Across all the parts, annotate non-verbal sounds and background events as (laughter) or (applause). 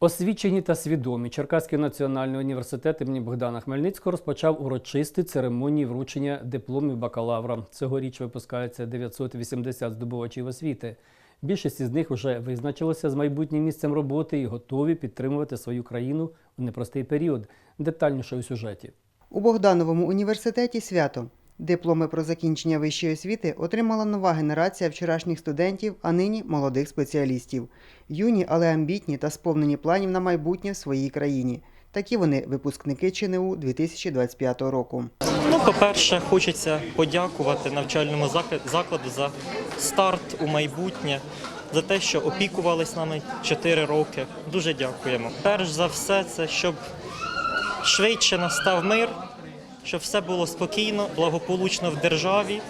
Освічені та свідомі Черкаський національний університет імені Богдана Хмельницького розпочав урочисті церемонії вручення дипломів бакалавра. Цьогоріч випускається 980 здобувачів освіти. Більшість із них вже визначилися з майбутнім місцем роботи і готові підтримувати свою країну у непростий період. Детальніше у сюжеті. У Богдановому університеті свято. Дипломи про закінчення вищої освіти отримала нова генерація вчорашніх студентів, а нині молодих спеціалістів. Юні, але амбітні та сповнені планів на майбутнє в своїй країні. Такі вони випускники ЧНУ 2025 року. Ну, по-перше, хочеться подякувати навчальному зак- закладу за старт у майбутнє, за те, що опікувались нами 4 роки. Дуже дякуємо. Перш за все, це щоб швидше настав мир, щоб все було спокійно, благополучно в державі,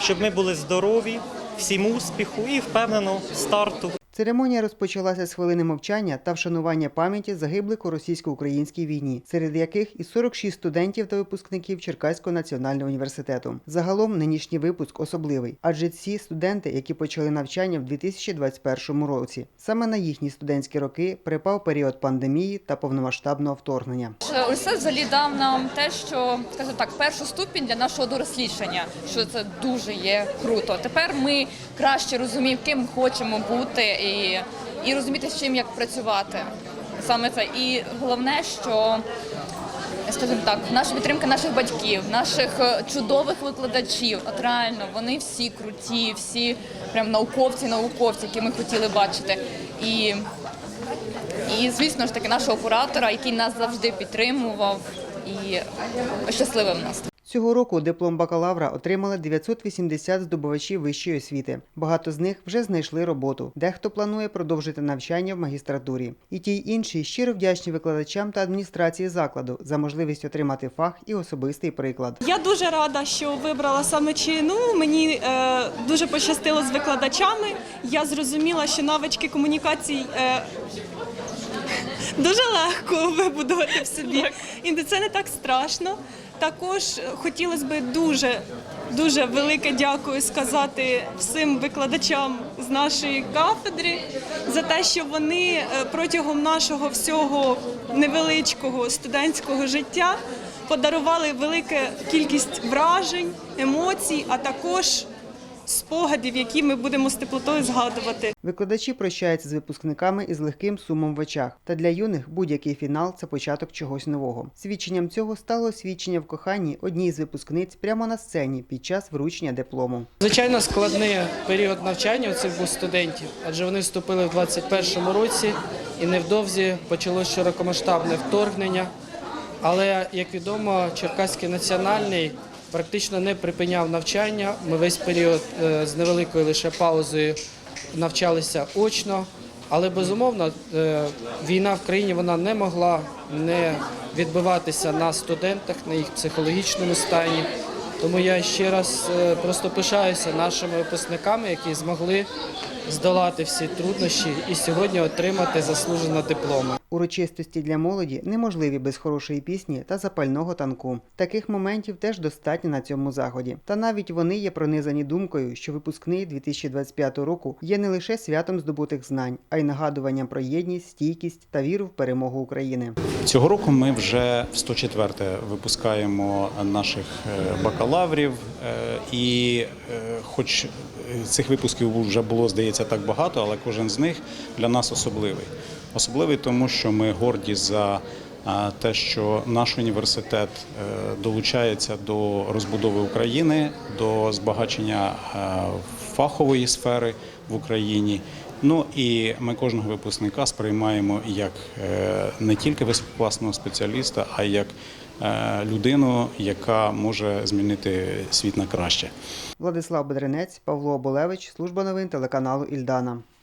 щоб ми були здорові, всім успіху і впевнено старту. Церемонія розпочалася з хвилини мовчання та вшанування пам'яті загиблих у російсько-українській війні, серед яких і 46 студентів та випускників Черкаського національного університету. Загалом нинішній випуск особливий, адже ці студенти, які почали навчання в 2021 році. Саме на їхні студентські роки припав період пандемії та повномасштабного вторгнення. Усе взагалі дав нам те, що скажімо так, першу ступінь для нашого дорослішання, що це дуже є круто. Тепер ми краще розуміємо, ким хочемо бути, і, і розуміти, з чим як працювати. Саме це. І головне, що скажімо так, наша підтримка наших батьків, наших е, чудових викладачів. От реально, вони всі круті, всі прям науковці, науковці, які ми хотіли бачити. І і, звісно ж таки, нашого куратора, який нас завжди підтримував і щасливим нас. Цього року диплом бакалавра отримали 980 здобувачів вищої освіти. Багато з них вже знайшли роботу. Дехто планує продовжити навчання в магістратурі. І ті й інші щиро вдячні викладачам та адміністрації закладу за можливість отримати фах і особистий приклад. Я дуже рада, що вибрала саме ЧНУ. Мені е, дуже пощастило з викладачами. Я зрозуміла, що навички комунікацій е, (laughs) дуже легко вибудувати в собі. І це не так страшно. Також хотілося б дуже дуже велике дякую сказати всім викладачам з нашої кафедри за те, що вони е, протягом нашого всього невеличкого студентського життя подарували велику кількість вражень, емоцій, а також спогадів, які ми будемо з теплотою згадувати. Викладачі прощаються з випускниками із легким сумом в очах. Та для юних будь-який фінал це початок чогось нового. Свідченням цього стало освідчення в коханні одній з випускниць прямо на сцені під час вручення диплому. Звичайно, складний період навчання у цих двох студентів, адже вони вступили в 21-му році і невдовзі почалося широкомасштабне вторгнення. Але, як відомо, Черкаський національний практично не припиняв навчання. Ми весь період е, з невеликою лише паузою навчалися очно. Але безумовно, е, війна в країні вона не могла не відбиватися на студентах, на їх психологічному стані. Тому я ще раз е, просто пишаюся нашими випускниками, які змогли здолати всі труднощі і сьогодні отримати заслужено дипломи. Урочистості для молоді неможливі без хорошої пісні та запального танку. Таких моментів теж достатньо на цьому заході. Та навіть вони є пронизані думкою, що випускний 2025 року є не лише святом здобутих знань, а й нагадуванням про єдність, стійкість та віру в перемогу України. Цього року ми вже в 104 випускаємо наших е, бакалаврів, е, і е, хоч цих випусків вже було, здається, так багато, але кожен з них для нас особливий. Особливий тому, що ми горді за те, що наш університет е, долучається до розбудови України, до збагачення е, фахової сфери в Україні. Ну і ми кожного випускника сприймаємо як е, не тільки висококласного спеціаліста, а як людину, яка може змінити світ на краще. Владислав Бедренець, Павло Оболевич, служба новин телеканалу Ільдана.